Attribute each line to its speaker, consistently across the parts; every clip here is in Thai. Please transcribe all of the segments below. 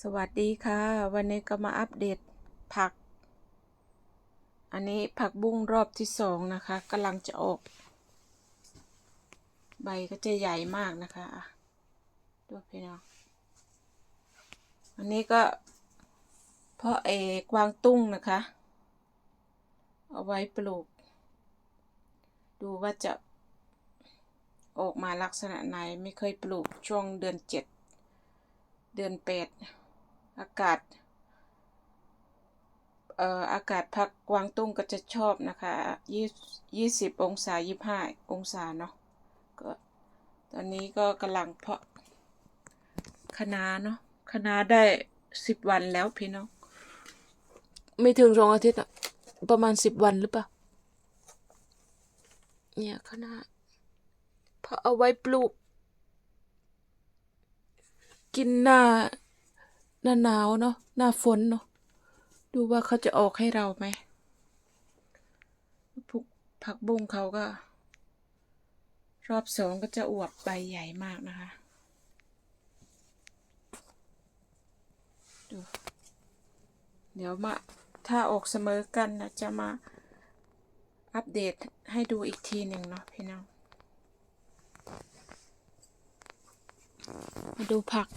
Speaker 1: สวัสดีค่ะ วันนี้ก็มาอัปเดตผัก อันนี้ผักบุ้งรอบที่สองนะคะกำลังจะออก ใบก็จะใหญ่มากนะคะดูพี่น้องอันนี้ก็เพราะเอกวางตุ้งนะคะ เอาไว้ปลูก ดูว่าจะออกมาลักษณะไหนไม่เคยปลูกช่วงเดือนเจ็ดเดือนแปด อากาศเอ่ออากาศพักกวางตุ้งก็จะชอบนะคะยี่ยี่สิบองศายี่ห้าองศาเนาะก็ตอนนี้ก็กำลังเพาะคะนาเนาะคะนาได้สิบวันแล้วพี่น้อง ไม่ถึงสองอาทิตย์อะประมาณสิบวันหรือเปล่า เนี่ยคะนาเพาะเอาไว้ปลูก กินหน้า หน้าหนาวเนาะหน้าฝนเนาะดูว่าเขาจะออกให้เราไหมพวกผักบุ้งเขาก็ รอบสองก็จะอวบใบใหญ่มากนะคะ ดู เดี๋ยวมา ถ้าออกเสมอกันนะจะมาอัปเดตให้ดูอีกทีหนึ่งเนาะพี่น้องมาดูผัก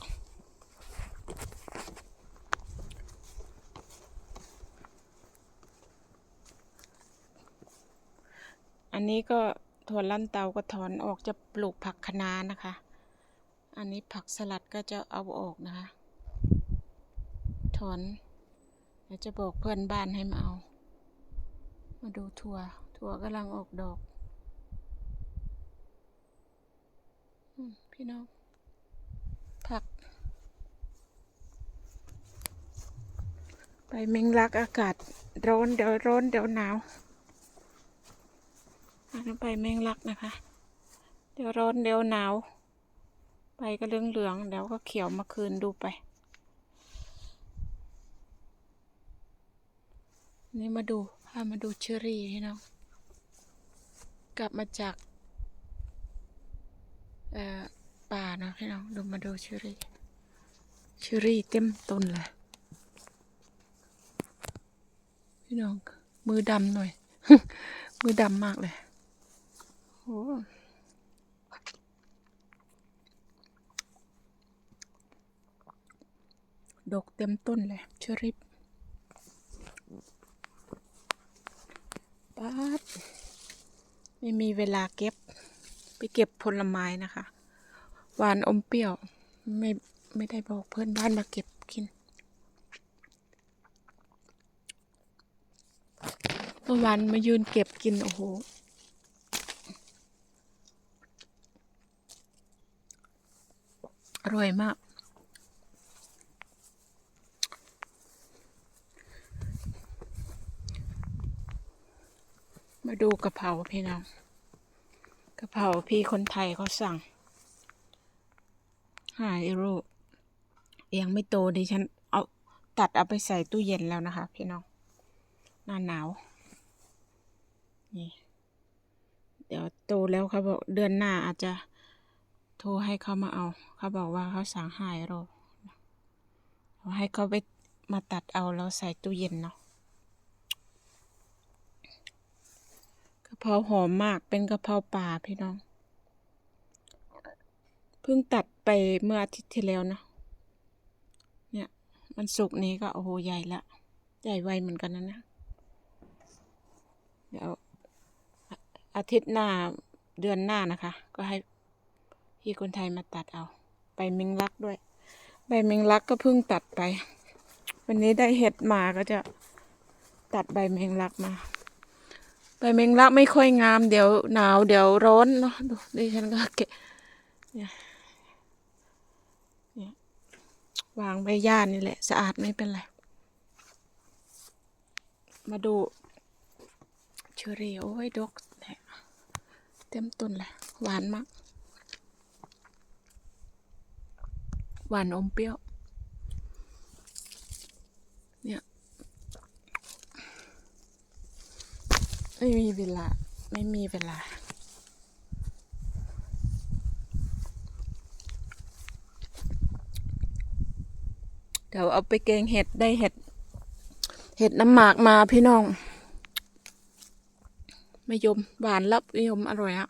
Speaker 1: อันนี้ก็ถั่วลันเตาก็ถอนออกจะปลูกผักคะน้านะคะ อันนี้ผักสลัดก็จะเอาออกนะคะ ถอนเดี๋ยวจะบอกเพื่อนบ้านให้มาเอา มาดูถั่ว ถั่วกำลังออกดอกอพี่น้อง ผัก ไปเมงลักอากาศร้อนเดี๋ยวร้อนเดี๋ยวหนาว อันนั้นไปแมงลักนะคะ เดี๋ยวร้อนเดี๋ยวหนาวไปก็เหลืองเหลืองเดี๋ยวก็เขียวมาคืนดูไป นี่มาดูพามาดูเชอรี่พี่น้องกลับมาจากป่านะพี่น้องดูมาดูเชอรี่เชอรี่เต็มต้นเลยพี่น้องมือดำหน่อย มือดำมากเลย ดกเต็มต้นเลยชรี่ป๊าดไม่มีเวลาเก็บ ไปเก็บผลไม้นะคะ หวานอมเปรี้ยว ไม่ไม่ได้บอกเพื่อนบ้านมาเก็บกินเมื่อวานมายืนเก็บกิน โอ้โห อร่อยมาก มาดูกะเพราพี่น้องกะเพราพี่คนไทยเขาสั่งห้ายูโรยังไม่โตดิฉันเอาตัดเอาไปใส่ตู้เย็นแล้วนะคะ พี่น้อง หน้าหนาว นี่ เดี๋ยวโตแล้วเขาบอกเดือนหน้าอาจจะ ทรให้เขามาเอา เขาบอกว่าเขาสั่งหายโรให้เขาไปมาตัดเอาแล้วใส่ตู้เย็นเนาะกะเพราหอมมากเป็นกะเพราป่าพี่น้อง เพิ่งตัดไปเมื่ออาทิตย์ที่แล้วเนาะเนี่ยมันสุกนี้ก็โอ้โหใหญ่ละ ใหญ่ไวเหมือนกันนะนะเดี๋ยวอาทิตย์หน้าเดือนหน้านะคะ ก็ให้ พี่คนไทยมาตัดเอาไปเมงลักด้วย ใบเมงลักก็เพิ่งตัดไป วันนี้ได้เห็ดมาก็จะตัดใบเมงลักมา ใบเมงลักไม่ค่อยงามเดี๋ยวหนาวเดี๋ยวร้อนเนาะดูดิฉันก็เก็บเนี่ย เนี่ยวางใบหญ้านี่แหละ สะอาดไม่เป็นไร มาดูเชอรี่โอ้ยดกเต็มต้นเลยหวานมาก หวานอมเปรี้ยว เนี่ย ไม่มีเวลา ไม่มีเวลา เดี๋ยวเอาไปแกงเห็ดได้เห็ด เห็ดน้ำหมากมาพี่น้อง ไม่ยมหวานลับไม่ยมอร่อยอะ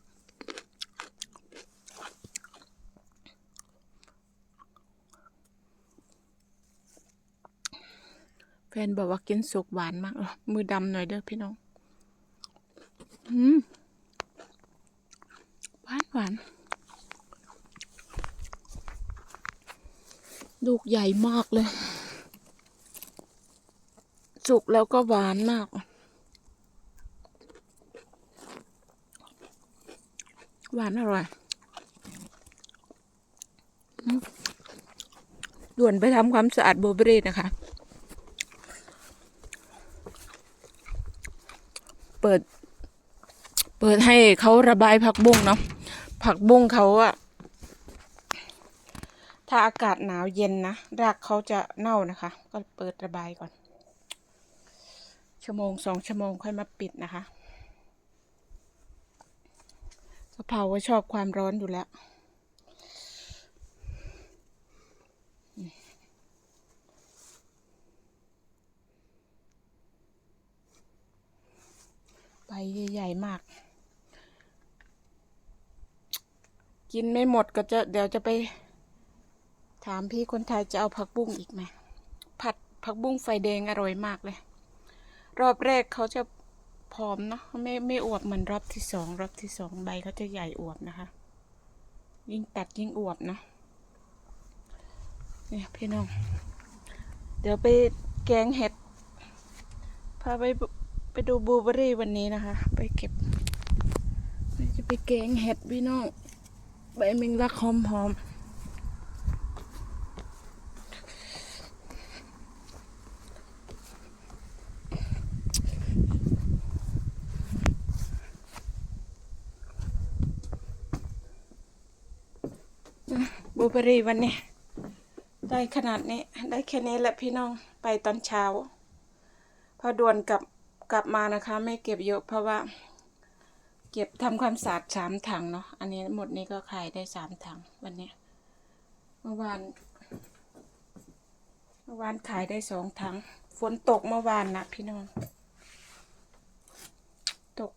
Speaker 1: ฟนบอกว่ากินสุกหวานมากเออมือดำหน่อยเด้อพี่น้องอืมหวานหวาน ลูกใหญ่มากเลย สุกแล้วก็หวานมาก หวานอร่อยด่วนไปทำความสะอาดโบเบอรี่นะคะ เปิด เปิดให้เขาระบายผักบุ้งเนาะผักบุ้งเขาอะถ้าอากาศหนาวเย็นนะรากเขาจะเน่านะคะ ก็เปิดระบายก่อน ชั่วโมงสองชั่วโมงค่อยมาปิดนะคะกะเพราว่าชอบความร้อนอยู่แล้ว ใบใหญ่ๆมาก กินไม่หมดก็จะเดี๋ยวจะไป ถามพี่คนไทยจะเอาผักบุ้งอีกไหมผัดผักบุ้งไฟแดงอร่อยมากเลย รอบแรกเขาจะผอมเนาะไม่ไม่อวบเหมือนรอบที่สองรอบที่สองใบเขาจะใหญ่อวบนะคะ ยิ่งตัดยิ่งอวบนะเนี่ยพี่น้อง เดี๋ยวไปแกงเห็ดพาไป ไปดูบูเบอรี่วันนี้นะคะ ไปเก็บจะไปแกงเห็ดพี่น้อง ใบแมงลักหอมหอมบูเบอรี่วันนี้ ได้ขนาดนี้ ได้แค่นี้แหละพี่น้องไปตอนเช้า พอด่วนกลับ กลับมานะคะไม่เก็บเยอะเพราะว่า เก็บทำความสะอาดสามถังเนาะอันนี้หมดนี้ก็ขายได้สามถังวันนี้เมื่อวานเมื่อวานขายได้สองถัง ฝนตกเมื่อวานนะพี่น้อง ตก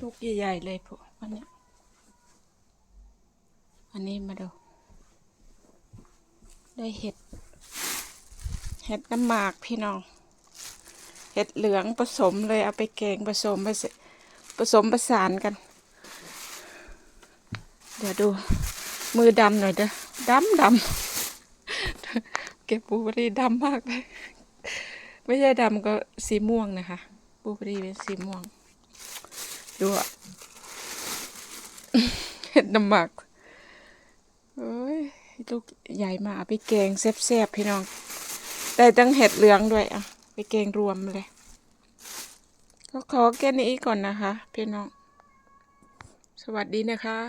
Speaker 1: ลูกใหญ่ๆเลยพวกวันนี้อันนี้มาดู ได้เห็ด เห็ดน้ำหมากพี่น้อง ห็ดเหลืองผสมเลยเอาไปแกงผสมผสมประสานกัน เดี๋ยวดูมือดำหน่อยเด้อดำดำเก็บบูบรีดำมากเลย ไม่ใช่ดำก็สีม่วงนะคะบูบรีเป็นสีม่วง ดูอะเห็ดน้ำหมากเอ้ยลูกใหญ่มาเอาไปแกงแซ่บๆพี่น้อง ได้ตั้งเห็ดเหลืองด้วยอะ ไปแกงรวมเลย ก็ขอแค่นี้ก่อนนะคะพี่น้อง สวัสดีนะคะ